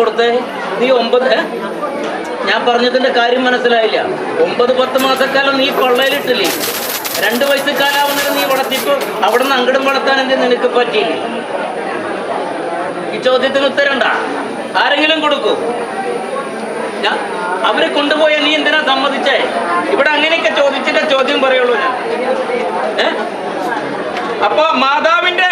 കൊടുത്തേ? നീ ഒമ്പത്? ഞാൻ പറഞ്ഞതിന്റെ കാര്യം മനസ്സിലായില്ല. ഒമ്പത് പത്ത് മാസക്കാലം നീ കൊള്ളയിലിട്ടില്ലേ? രണ്ട് വയസ്സുകാലാവുന്നത് നീ വളർത്തിപ്പോ അവിടെ നിന്ന് അങ്ങടും വളർത്താൻ എന്ത് നിനക്ക് പറ്റിയില്ല? ഈ ചോദ്യത്തിന് ഉത്തരണ്ട ആരെങ്കിലും കൊടുക്കൂ. ഞാൻ അവരെ കൊണ്ടുപോയ നീ എന്തിനാ സമ്മതിച്ചേ? ഇവിടെ അങ്ങനെയൊക്കെ ചോദിച്ചിട്ട് ചോദ്യം പറയുള്ളൂ ഞാൻ. അപ്പൊ മാതാവിന്റെ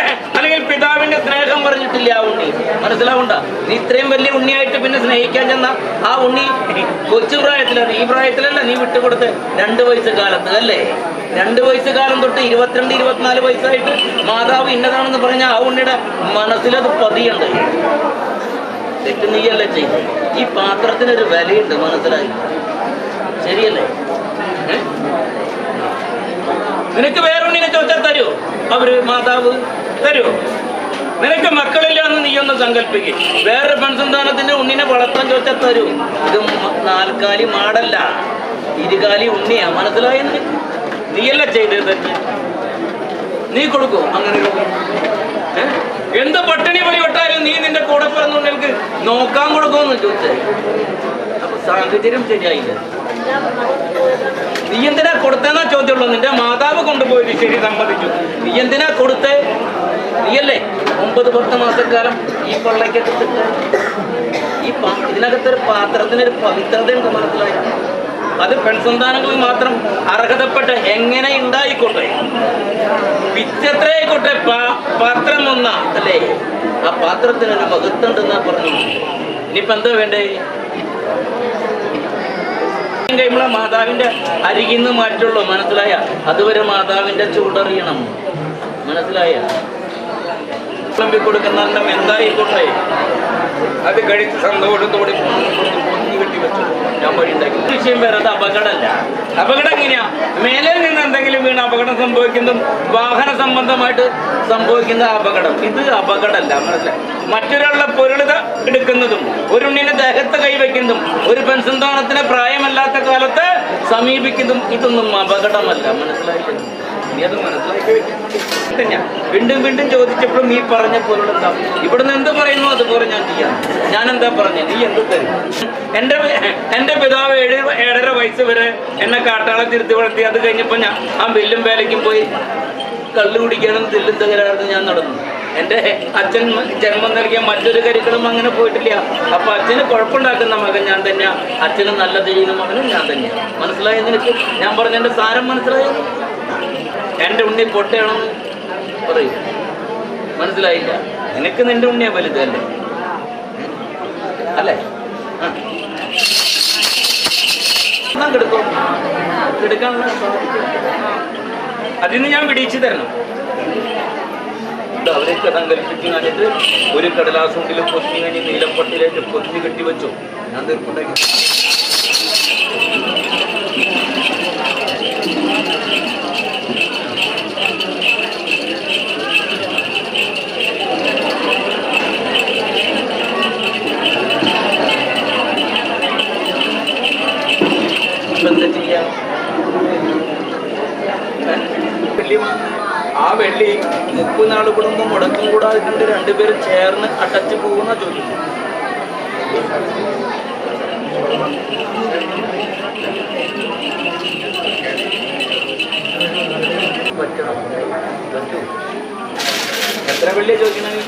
സ്നേഹം പറഞ്ഞിട്ടില്ല ആ ഉണ്ണി. മനസ്സിലാവണ്ട നീ ഇത്രയും വലിയ ഉണ്ണിയായിട്ട് പിന്നെ സ്നേഹിക്കാൻ ചെന്ന ആ ഉണ്ണി കൊച്ചു പ്രായത്തിലാണ്. ഈ പ്രായത്തിലല്ല നീ വിട്ടുകൊടുത്ത് രണ്ട് വയസ്സ് കാലത്ത് അല്ലേ? രണ്ട് വയസ്സ് കാലം തൊട്ട് ഇരുപത്തിരണ്ട് ഇരുപത്തിനാല് വയസ്സായിട്ട് മാതാവ് ഇന്നതാണെന്ന് പറഞ്ഞ ആ ഉണ്ണിയുടെ മനസ്സിലത് പതിയുണ്ട്. തെറ്റ് നീയല്ലേ ചെയ്ത് ഈ പാത്രത്തിനൊരു വിലയുണ്ട് മനസ്സിലായി? ശരിയല്ലേ? നിനക്ക് ഉണ്ണിനെ ചോദിച്ചാൽ തരൂ അവർ മാതാവ് തരൂ നിനക്ക് മക്കളില്ല എന്ന് നീ ഒന്ന് സങ്കല്പിക്കും. വേറൊരു പെൺസന്താനത്തിന്റെ ഉണ്ണിനെ വളർത്താൻ ചോദിച്ചാൽ തരൂ. ഇത് നാൽക്കാലി മാടല്ല. ഇരുകാലി ഉണ്ണിയാ. മനസ്സിലായ നീയല്ല ചെയ്തത് നീ കൊടുക്കൂ. അങ്ങനെ? എന്ത് പട്ടിണി പണി വിട്ടാലും നീ നിന്റെ കൂടെ പിറന്നുണ്ടെങ്കിൽ നോക്കാൻ കൊടുക്കുമെന്ന് ചോദിച്ചേ. അപ്പൊ സാഹചര്യം ശരിയായില്ല? നീ എന്തിനാ കൊടുത്തെന്നാ ചോദ്യമുള്ളൂ ശരി സമ്മതിച്ചു നീ എന്തിനാ കൊടുത്തേ? നീയല്ലേ? ഒമ്പത് പത്ത് മാസക്കാലം ഈ പള്ളയ്ക്കകത്തിട്ട് ഈ ഇതിനകത്തൊരു പാത്രത്തിനൊരു പവിത്രതയുണ്ട് മനസ്സിലായി അത് പെൺസന്താനങ്ങളിൽ മാത്രം അർഹതപ്പെട്ട എങ്ങനെ ഉണ്ടായിക്കോട്ടെ? പിച്ചത്രയായിക്കോട്ടെ പാ- പാത്രം ഒന്ന അല്ലേ? ആ പാത്രത്തിന് മഹത്വം ഉണ്ടെന്നാ പറഞ്ഞു ഇനിയിപ്പോ എന്താ വേണ്ടേ? കഴിയുമ്പോൾ മാതാവിന്റെ അരികിൽ നിന്ന് മാറ്റുള്ളൂ. മനസ്സിലായ? അതുവരെ മാതാവിന്റെ ചൂടറിയണം. മനസ്സിലായ? കൊടുക്കുന്ന എന്തായിക്കോട്ടെ അത് കഴിച്ച് സന്തോഷത്തോടെ കെട്ടി വെച്ചു. ഞാൻ വഴി ഉണ്ടാക്കി വിഷയം വേറെ അപകടമല്ല അപകടം എങ്ങനെയാ? മേലെ നിന്ന് എന്തെങ്കിലും വീണ് അപകടം സംഭവിക്കുന്നതും വാഹന സംബന്ധമായിട്ട് സംഭവിക്കുന്ന അപകടം. ഇത് അപകടമല്ല മനസ്സിലായി? മറ്റൊരാളുടെ പൊരുളിത എടുക്കുന്നതും ഒരു ഉണ്ണിനെ ദേഹത്ത് കൈവയ്ക്കുന്നതും ഒരു പെൻസന്താനത്തിന് പ്രായമല്ലാത്ത കാലത്ത് സമീപിക്കുന്നതും ഇതൊന്നും അപകടമല്ല മനസ്സിലായില്ലേ? നീ അത് മനസ്സിലാക്കി. തന്നെയാ. വീണ്ടും വീണ്ടും ചോദിച്ചപ്പോഴും നീ പറഞ്ഞ പോലുള്ള ഇവിടുന്ന് എന്ത് പറയുന്നു അതുപോലെ ഞാൻ ചെയ്യാം. ഞാൻ എന്താ പറഞ്ഞ? നീ എന്ത് തരും? എന്റെ എന്റെ പിതാവ് ഏഴ് ഏഴര വയസ്സ് വരെ എന്നെ കാട്ടാളെ തിരുത്തി വളർത്തി. അത് കഴിഞ്ഞപ്പോ ഞാൻ ആ വില്ലും വേലയ്ക്കും പോയി കള്ളു കുടിക്കാനും തില്ലും തകരാറും ഞാൻ നടന്നു. എന്റെ അച്ഛൻ ജന്മം നൽകിയ മറ്റൊരു കരുക്കളും അങ്ങനെ പോയിട്ടില്ല. അപ്പൊ അച്ഛന് കുഴപ്പമുണ്ടാക്കുന്ന മകൻ ഞാൻ തന്നെയാ. അച്ഛന് നല്ല ചെയ്യുന്ന മകനും ഞാൻ തന്നെയാ. മനസ്സിലായ നിനക്ക്? ഞാൻ പറഞ്ഞ എന്റെ സാരം മനസ്സിലായോ? എന്റെ ഉണ്ണി പൊട്ടയാണെന്ന് പറയും. മനസ്സിലായില്ല. നിനക്ക് നിന്റെ ഉണ്ണിയാ വലുത് അല്ലേ? അല്ലേ? ഒന്നാം എന്നാ കെടുക്കാനുള്ള അതിന് ഞാൻ വിടിയിച്ചു തരണം. അവരൊക്കെ സങ്കല്പിച്ചു കഴിഞ്ഞിട്ട് ഒരു കടലാസുണ്ടിൽ പൊത്തി കഴിഞ്ഞ് നീലപ്പട്ടിലേക്ക് പൊത്തി കെട്ടി വെച്ചു. ഞാൻ തീർപ്പുണ്ടാക്കി. വെള്ളി ആ വെള്ളി മുപ്പത് കുടുംബം മുടക്കം കൂടാതെ കണ്ട് രണ്ടുപേരും ചേർന്ന് അടച്ചു പോകുന്ന ജോലി എത്ര വെള്ളിയാ ചോദിക്കണത്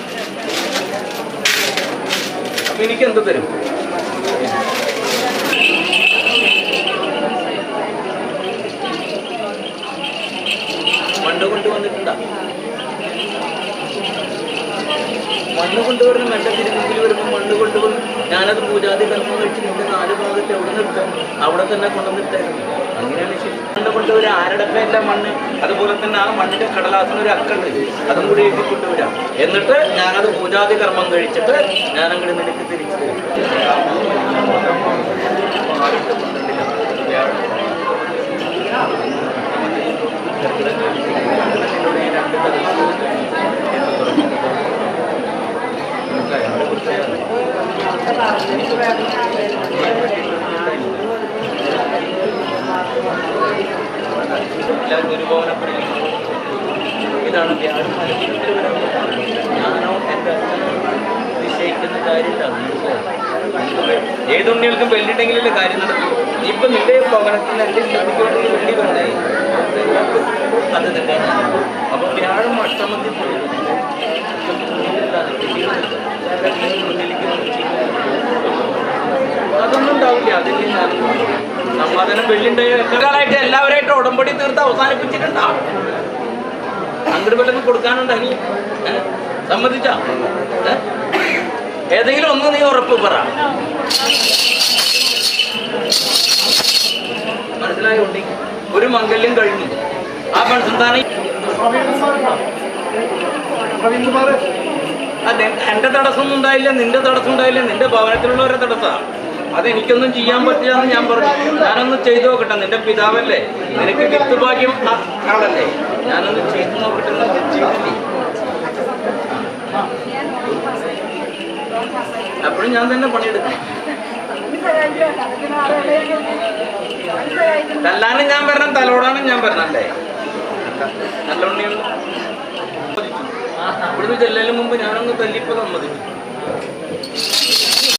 അപ്പൊ എനിക്ക് എന്ത് തരും? മണ്ണ് കൊണ്ടുവന്നിട്ടുണ്ടോ? മണ്ണ് കൊണ്ടുവരുന്ന എന്റെ തിരുമുമ്പിൽ വരുമ്പോൾ മണ്ണ് കൊണ്ടുവന്ന് ഞാനത് പൂജാതി കർമ്മം കഴിച്ച് നിന്റെ നാല് ഭാഗത്ത് എവിടെ നിർത്താം. അവിടെ തന്നെ കൊണ്ടുവന്നിട്ടായിരുന്നു അങ്ങനെയാണ് ശരി. മണ്ണ് കൊണ്ടുവരാം. ആരുടെ മണ്ണ്? അതുപോലെ തന്നെ ആ മണ്ണിന്റെ കടലാസിന് ഒരു അക്കുണ്ട്. അതും കൂടി എഴുതി കൊണ്ടുവരാം. എന്നിട്ട് ഞാനത് പൂജാതി കർമ്മം കഴിച്ചിട്ട് ഞാനങ്ങോട്ട് നിനക്ക് തിരിച്ചു തരും. എല്ലാവരും ഒരു ഭവനപ്പെടുകയും ഇതാണ് വ്യാഴം ഞാനോ എന്റെ അച്ഛനോ നിശ്ചയിക്കുന്ന കാര്യമില്ല ഏത് ഉണ്ണികൾക്കും വെള്ളിണ്ടെങ്കിലല്ലേ കാര്യം നടക്കും? ഇപ്പൊ നിന്റെ ഇഷ്ടത്തിക്ക് വേണ്ടി വെള്ളി വേണ്ടേ അത് തന്നെ. അപ്പൊ വ്യാഴം അഷ്ടമത്തിൽ അതൊന്നും ഉണ്ടാവില്ല. അതിന് ഞാൻ സമാധാനം വെള്ളിണ്ടായിട്ട് എല്ലാവരായിട്ട് ഉടമ്പടി തീർത്ത് അവസാനിപ്പിച്ചിട്ടുണ്ടാവും അങ്ങോട്ട് വല്ലതും കൊടുക്കാനുണ്ടായി നീ സമ്മതിച്ച? ഏതെങ്കിലും ഒന്ന് നീ ഉറപ്പ് പറ. മനസ്സിലായോണ്ടെങ്കിൽ? ഒരു മംഗല്യം കഴിഞ്ഞു. ആ പെൺസന്താനം അതെ എന്റെ തടസ്സമൊന്നും ഉണ്ടായില്ല നിന്റെ തടസ്സം ഉണ്ടായില്ല നിന്റെ ഭവനത്തിലുള്ളവരെ അത് എനിക്കൊന്നും ചെയ്യാൻ പറ്റില്ല എന്ന് ഞാൻ പറഞ്ഞു. ഞാനൊന്ന് ചെയ്തു നോക്കട്ടെ നിന്റെ പിതാവല്ലേ? നിനക്ക് വിത്ത് ഭാഗ്യം ആളല്ലേ ഞാനൊന്ന് ചെയ്തു നോക്കട്ടെ അപ്പോഴും ഞാൻ തന്നെ പണിയെടുക്കും. തല്ലാനും ഞാൻ പറഞ്ഞ തലോടാനും ഞാൻ പറഞ്ഞല്ലേ? നല്ല ഉണ്ണിയുണ്ട് ഇവിടുന്ന് ചെല്ലലിന് മുമ്പ് ഞാനൊന്ന് തല്ലിപ്പോ സമ്മതിച്ചു